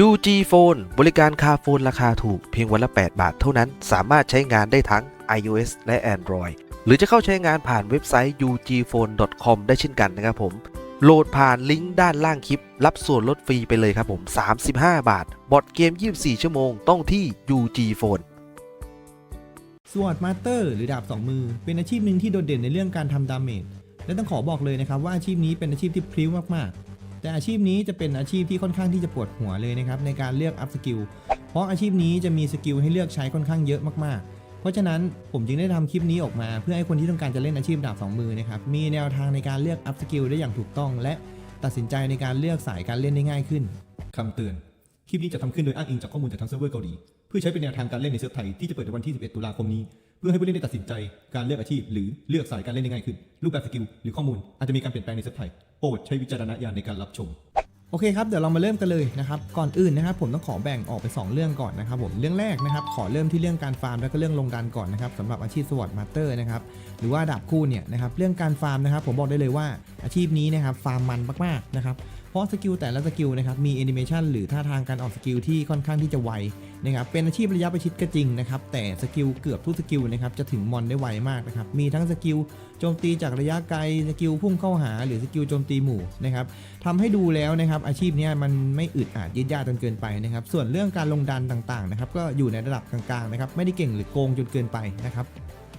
UG Phone บริการคาโฟนราคาถูกเพียงวันละ 8 บาทเท่านั้น สามารถใช้งานได้ทั้ง iOS และ Android หรือจะเข้าใช้งานผ่านเว็บไซต์ ugphone.com ได้เช่นกันนะครับผม โหลดผ่านลิงก์ด้านล่างคลิป รับส่วนลดฟรีไปเลยครับผม 35 บาท บอดเกม 24 ชั่วโมงต้องที่ UG Phone สวอตมาสเตอร์หรือดาบสองมือ เป็นอาชีพหนึ่งที่โดดเด่นในเรื่องการทำดาเมจและต้องขอบอกเลยนะครับว่าอาชีพนี้เป็นอาชีพที่พริ้วมากๆ แต่อาชีพนี้จะเป็นอาชีพที่ค่อนข้างที่จะปวดหัวเลยนะครับในการเลือกอัพสกิลเพราะอาชีพนี้จะมีสกิลให้เลือกใช้ค่อนข้างเยอะมากๆ เพราะฉะนั้นผมจึงได้ทำคลิปนี้ออกมา เพื่อให้คนที่ต้องการจะเล่นอาชีพดาบสองมือนะครับมีแนวทางในการเลือกอัพสกิลได้อย่างถูกต้อง และตัดสินใจในการเลือกสายการเล่นได้ง่ายขึ้นคำเตือน คลิปนี้จะทำขึ้นโดยอ้างอิงจากข้อมูลจากทางเซิร์ฟเวอร์เกาหลี เพื่อใช้เป็นแนวทางการเล่นในเซิร์ฟไทยที่จะเปิดในวันที่ 11 ตุลาคมนี้ เพื่อให้ผู้เล่นได้ตัดสินใจการเลือกอาชีพ หรือเลือกสายการเล่นได้ง่ายขึ้น รูปแบบสกิลหรือข้อมูลอาจจะมีการเปลี่ยนแปลงในเซิร์ฟไทยโปรดใช้วิจารณญาณในการรับชมโอเคครับเดี๋ยวเรามาเริ่มกันเลยนะครับก่อนอื่นนะครับผมต้องขอแบ่งออกเป็น2เรื่องก่อนนะครับผมเรื่องแรกนะครับขอเริ่มที่เรื่องการฟาร์มแล้วก็เรื่องลงดันก่อนนะครับสำหรับอาชีพสวอตมาสเตอร์นะครับหรือว่าดาบคู่เนี่ยนะครับเรื่องการฟาร์มนะครับผมบอกได้เลยว่าอาชีพนี้นะครับฟาร์มมันมากๆนะครับ เพราะสกิลแต่ละสกิลนะครับมีแอนิเมชันหรือท่าทางการออกสกิลที่ค่อนข้างที่จะไวนะครับเป็นอาชีพระยะประชิดก็จริงนะครับแต่สกิลเกือบทุกสกิลนะครับจะถึงมอนได้ไวมากนะครับมีทั้งสกิลโจมตีจากระยะไกลสกิลพุ่งเข้าหาหรือสกิลโจมตีหมู่นะครับทำให้ดูแล้วนะครับอาชีพนี้มันไม่อึดอัดยืดยาดจนเกินไปนะครับส่วนเรื่องการลงดันต่างๆนะครับก็อยู่ในระดับกลางๆนะครับไม่ได้เก่งหรือโกงจนเกินไปนะครับ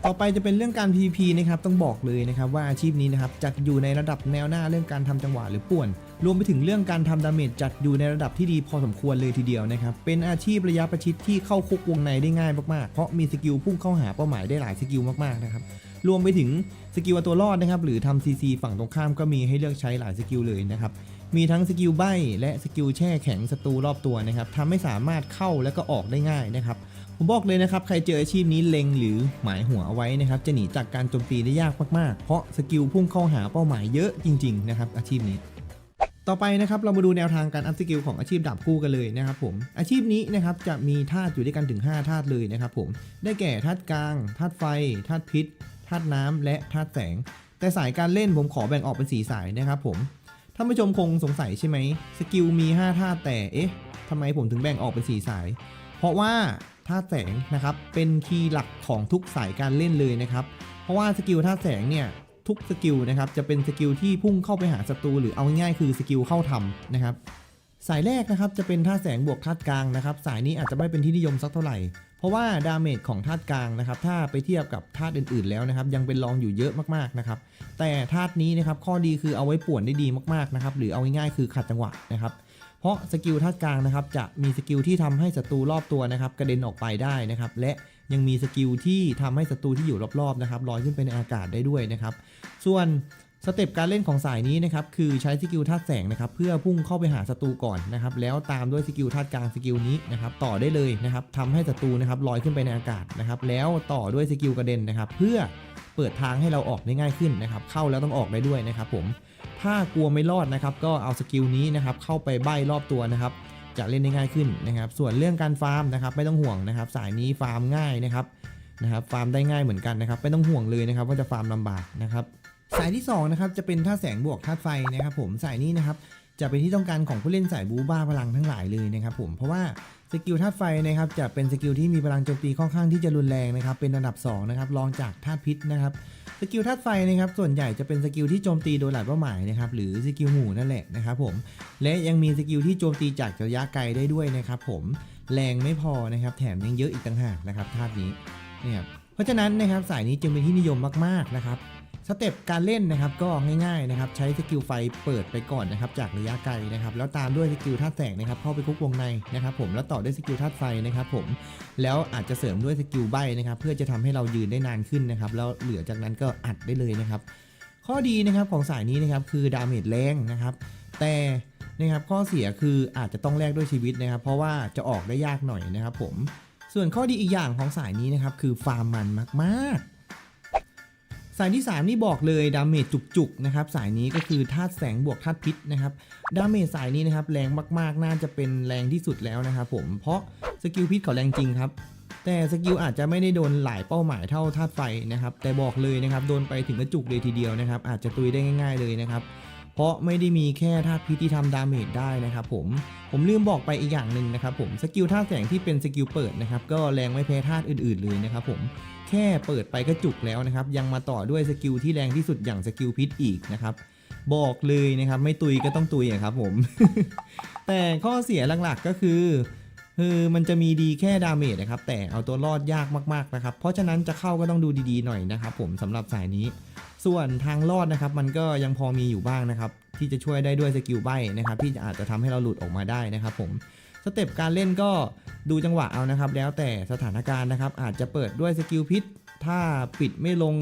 ต่อไปจะเป็นเรื่องการ PVP นะครับต้องบอกเลยนะครับว่าอาชีพนี้นะครับจัดอยู่ในระดับแนวหน้าเรื่องการทำจังหวะหรือป่วน รวมไปถึงเรื่องการทำดาเมจจัดอยู่ในระดับที่ดีพอสมควรเลยทีเดียวนะครับ เป็นอาชีพระยะประชิดที่เข้าคุกวงในได้ง่ายมากๆ เพราะมีสกิลพุ่งเข้าหาเป้าหมายได้หลายสกิลมากๆนะครับ รวมไปถึงสกิลตัวรอดนะครับ หรือทำ CC ฝั่งตรงข้ามก็มีให้เลือกใช้หลายสกิลเลยนะครับ มีทั้งสกิลใบและสกิลแช่แข็งศัตรูรอบตัวนะครับทำให้สามารถเข้าและก็ออกได้ง่ายนะครับผมบอกเลยนะครับ ใครเจออาชีพนี้เล็งหรือหมายหัวเอาไว้นะครับ จะหนีจากการโจมตีได้ยากมากๆ เพราะสกิลพุ่งเข้าหาเป้าหมายเยอะจริง ๆ นะครับ อาชีพนี้ ต่อไปนะครับเรามาดูแนวทางการอัพสกิลของอาชีพดาบคู่กันเลยนะครับผมอาชีพนี้นะครับจะมีธาตุอยู่ด้วยกันถึง 5 ธาตุเลยนะครับผมได้แก่ธาตุกลางธาตุไฟธาตุพิษธาตุน้ำและธาตุแสง แต่สายการเล่นผมขอแบ่งออกเป็นสีสายนะครับผมท่านผู้ชมคงสงสัยใช่ไหมสกิลมี 5 ธาตุแต่เอ๊ะทำไมผมถึงแบ่งออกเป็นสีสาย เพราะว่าธาตุแสงนะครับเป็นคีย์หลักของทุกสายการเล่นเลยนะครับเพราะว่าสกิลธาตุแสงเนี่ย ทุกสกิลนะครับจะเป็นสกิลที่พุ่งเข้าไปหาศัตรูหรือเอาง่ายๆคือสกิลเข้าทำนะครับสายแรกนะครับจะเป็นธาตุแสงบวกธาตุกลางนะครับสายนี้อาจจะไม่เป็นที่นิยมสักเท่าไหร่ เพราะว่าดาเมจของธาตุกลางนะครับถ้าไปเทียบกับธาตุอื่นๆแล้วนะครับยังเป็นรองอยู่เยอะมากๆนะครับแต่ธาตุนี้นะครับข้อดีคือเอาไว้ป่วนได้ดีมากๆนะครับหรือเอาง่ายๆคือขัดจังหวะนะครับเพราะสกิลธาตุกลางนะครับจะมีสกิลที่ทำให้ศัตรูรอบตัวนะครับกระเด็นออกไปได้นะครับและ ยังมีสกิลที่ทำให้ศัตรูที่อยู่รอบๆนะครับลอยขึ้นไปในอากาศได้ด้วยนะครับ ส่วนสเต็ปการเล่นของสายนี้นะครับคือใช้สกิลธาตุแสงนะครับเพื่อพุ่งเข้าไปหาศัตรูก่อนนะครับแล้วตามด้วยสกิลธาตุกลางสกิลนี้นะครับต่อได้เลยนะครับทำให้ศัตรูนะครับลอยขึ้นไปในอากาศนะครับแล้วต่อด้วยสกิลกระเด็นนะครับเพื่อเปิดทางให้เราออกได้ง่ายขึ้นนะครับเข้าแล้วต้องออกได้ด้วยนะครับผมถ้ากลัวไม่รอดนะครับก็เอาสกิลนี้นะครับเข้าไปใบ้รอบตัวนะครับ จะเล่นได้ง่ายขึ้นนะครับ ส่วนเรื่องการฟาร์มนะครับไม่ต้องห่วงนะครับ สายนี้ฟาร์มง่ายนะครับนะครับฟาร์มได้ง่ายเหมือนกันนะครับ ไม่ต้องห่วงเลยนะครับ ว่าจะฟาร์มลำบากนะครับสายที่2นะครับจะเป็นท่าตุแสงบวกธาตุไฟนะครับผมสายนี้นะครับจะเป็นที่ต้องการของผู้เล่นสายบูบ้าพลังทั้งหลายเลยนะครับผมเพราะว่าสกิลธาตุไฟนะครับจะเป็นสกิลที่มีพลังโจมตีค่อนข้างที่จะรุนแรงนะครับเป็นระดับสองนะครับรองจากธาตุพิษนะครับ กิลธาตุไฟนะครับส่วนใหญ่จะเป็นสกิลที่โจมตีโดยหลายเป้าหมายนะครับหรือสกิลหมู่นั่นแหละนะครับผมและยังมีสกิลที่โจมตีจากระยะไกลได้ด้วยนะครับผมแรงไม่พอนะครับแถมยังเยอะอีกต่างหากนะครับธาตุนี้เนี่ยครับเพราะฉะนั้นนะครับสายนี้จึงเป็นที่นิยมมากๆนะครับ สเต็ปการเล่นนะครับก็ง่ายๆนะครับใช้สกิลไฟเปิดไปก่อนนะครับจากระยะไกลนะครับแล้วตามด้วยสกิลธาตุแสงนะครับเข้าไปคุกวงในนะครับผมแล้วต่อด้วยสกิลธาตุไฟนะครับผมแล้วอาจจะเสริมด้วยสกิลใบนะครับเพื่อจะทำให้เรายืนได้นานขึ้นนะครับแล้วเหลือจากนั้นก็อัดได้เลยนะครับข้อดีนะครับของสายนี้นะครับคือดาเมจแรงนะครับแต่นะครับข้อเสียคืออาจจะต้องแลกด้วยชีวิตนะครับ เพราะว่าจะออกได้ยากหน่อยนะครับผมส่วนข้อดีอีกอย่างของสายนี้นะครับคือฟาร์มมันมากๆ สายที่ 3 นี่บอกเลยดาเมจจุกๆนะครับสายนี้ก็คือธาตุแสงบวกธาตุพิษนะครับดาเมจสายนี้นะครับแรงมากๆน่าจะเป็นแรงที่สุดแล้วนะครับผมเพราะสกิลพิษเขาแรงจริงครับแต่สกิลอาจจะไม่ได้โดนหลายเป้าหมายเท่าธาตุไฟนะครับแต่บอกเลยนะครับโดนไปถึงกระจุกเลยทีเดียวนะครับอาจจะตุยได้ง่ายๆเลยนะครับเพราะไม่ได้มีแค่ธาตุพิษที่ทำดาเมจได้นะครับผมผมลืมบอกไปอีกอย่างหนึ่งนะครับผมสกิลธาตุแสงที่เป็นสกิลเปิดนะครับก็แรงไม่แพ้ธาตุอื่นๆเลยนะครับผม ค่เปิดไปก็จุกแล้วนะครับ ยังมาต่อด้วยสกิลที่แรงที่สุดอย่างสกิลพิษอีกนะครับบอกเลยนะครับ ไม่ตุยก็ต้องตุยอะครับผม แต่ข้อเสียหลักๆก็คือคือมันจะมีดีแค่ดาเมจนะครับ แต่เอาตัวรอดยากมากๆนะครับ เพราะฉะนั้นจะเข้าก็ต้องดูดีๆหน่อยนะครับผมสำหรับสายนี้ ส่วนทางรอดนะครับ มันก็ยังพอมีอยู่บ้างนะครับ ที่จะช่วยได้ด้วยสกิลใบนะครับ ที่อาจจะทำให้เราหลุดออกมาได้นะครับผม สเต็ปการเล่นก็ดูจังหวะเอานะครับ แล้วแต่สถานการณ์นะครับ อาจจะเปิดด้วยสกิลพิษถ้าปิดไม่ลง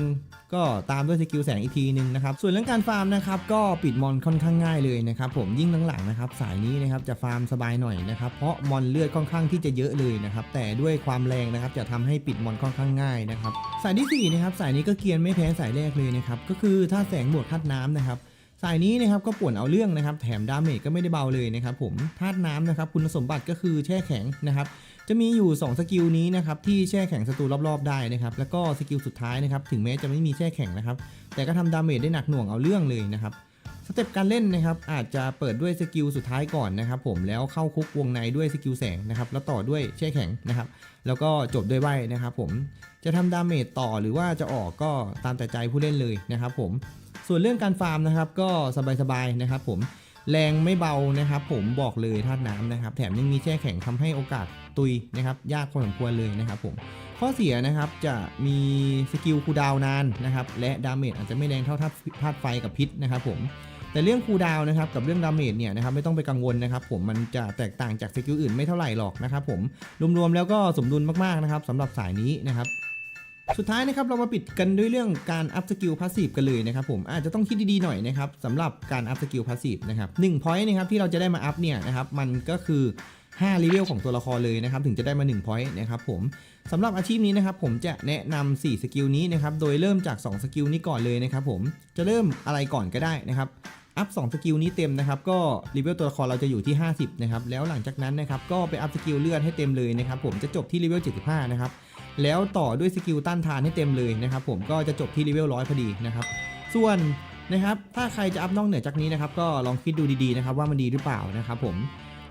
ก็ตามด้วยสกิลแสงอีกทีหนึ่งนะครับ ส่วนเรื่องการฟาร์มนะครับก็ปิดมอนค่อนข้างง่ายเลยนะครับผมยิ่งหลังๆนะครับสายนี้นะครับจะฟาร์มสบายหน่อยนะครับเพราะมอนเลือดค่อนข้างที่จะเยอะเลยนะครับแต่ด้วยความแรงนะครับจะทำให้ปิดมอนค่อนข้างง่ายนะครับสายที่สี่นะครับสายนี้ก็เกียนไม่แพ้สายแรกเลยนะครับก็คือถ้าแสงบวกธาตุน้ำนะครับ สายนี้นะครับก็ป่วนเอาเรื่องนะครับแถมดาเมจก็ไม่ได้เบาเลยนะครับผมธาตุน้ำนะครับคุณสมบัติก็คือแช่แข็งนะครับจะมีอยู่ 2 สกิลนี้นะครับที่แช่แข็งศัตรูรอบๆได้นะครับแล้วก็สกิลสุดท้ายนะครับถึงแม้จะไม่มีแช่แข็งนะครับแต่ก็ทำดาเมจได้หนักหน่วงเอาเรื่องเลยนะครับสเต็ปการเล่นนะครับอาจจะเปิดด้วยสกิลสุดท้ายก่อนนะครับผมแล้วเข้าคุกวงในด้วยสกิลแสงนะครับแล้วต่อด้วยแช่แข็งนะครับแล้วก็จบด้วยใบนะครับผมจะทำดาเมจต่อหรือว่าจะออกก็ตามแต่ใจผู้เล่นเลยนะครับผม ส่วนเรื่องการฟาร์มนะครับ ก็สบายๆนะครับ ผมแรงไม่เบานะครับ ผมบอกเลยธาตุน้ำนะครับ แถมยังมีแช่แข็งทำให้โอกาสตุยนะครับ ยากพอสมควรเลยนะครับ ผมข้อเสียนะครับจะมีสกิลคูดาวนานนะครับ และดาเมจอาจจะไม่แรงเท่าธาตุธาตุไฟกับพิษนะครับผมแต่เรื่องคูดาวน์นะครับกับเรื่องดาเมจเนี่ยนะครับไม่ต้องไปกังวลนะครับ ผมมันจะแตกต่างจากสกิลอื่นไม่เท่าไหร่หรอกนะครับผมรวมๆแล้วก็สมดุลมากๆนะครับสำหรับสายนี้นะครับ สุดท้ายนะครับเรามาปิดกันด้วยเรื่องการอัพสกิลพาสซีฟกันเลยนะครับผมอาจจะต้องคิดดีๆหน่อยนะครับสำหรับการอัพสกิลพาสซีฟนะครับหนึ่งพอยต์นะครับที่เราจะได้มาอัพเนี่ยนะครับมันก็คือ5เลเวลของตัวละครเลยนะครับถึงจะได้มา1 point นะครับผมสำหรับอาชีพนี้นะครับผมจะแนะนำ4สกิลนี้นะครับโดยเริ่มจาก 2 สกิลนี้ก่อนเลยนะครับผมจะเริ่มอะไรก่อนก็ได้นะครับอัพ2สกิลนี้เต็มนะครับก็เลเวลตัวละครเราจะอยู่ที่ 50นะครับแล้วหลังจากนั้นนะครับก็ไปอัพสกิลเลือดให้เต็มเลยนะครับผมจะจบที่เลเวล75นะครับ แล้วต่อด้วยสกิลต้านทานให้เต็มเลยนะครับผมก็จะจบที่เลเวลร้อยพอดีนะครับส่วนนะครับถ้าใครจะอัพนอกเหนือจากนี้นะครับก็ลองคิดดูดีๆนะครับว่ามันดีหรือเปล่านะครับผม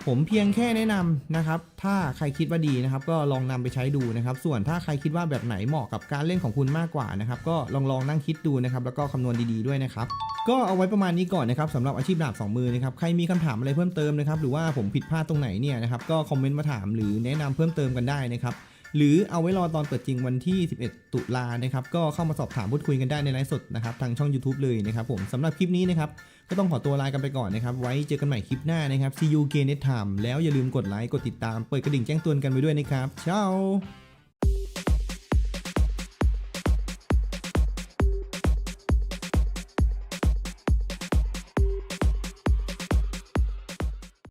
ผมเพียงแค่แนะนำนะครับถ้าใครคิดว่าดีนะครับก็ลองนำไปใช้ดูนะครับส่วนถ้าใครคิดว่าแบบไหนเหมาะกับการเล่นของคุณมากกว่านะครับก็ลองลองนั่งคิดดูนะครับแล้วก็คำนวณดีๆด้วยนะครับก็เอาไว้ประมาณนี้ก่อนนะครับสำหรับอาชีพดาบสองมือนะครับใครมีคำถามอะไรเพิ่มเติมนะครับหรือว่าผมผิดพลาดตรงไหนเนี่ยนะครับก็คอมเมนต์มาถามหรือแนะนำเพิ่มเติมกันได้นะครับ หรือเอาไว้รอตอนเปิดจริงวันที่ 11 ตุลานะครับ ก็เข้ามาสอบถามพูดคุยกันได้ในไลฟ์สดนะครับ ทางช่อง YouTube เลยนะครับผมสำหรับคลิปนี้นะครับ ก็ต้องขอตัวลากันไปก่อนนะครับ ไว้เจอกันใหม่คลิปหน้านะครับ see you again next time แล้วอย่าลืมกดไลค์ กดติดตาม เปิดกระดิ่งแจ้งเตือนกันไว้ด้วยนะครับเช้า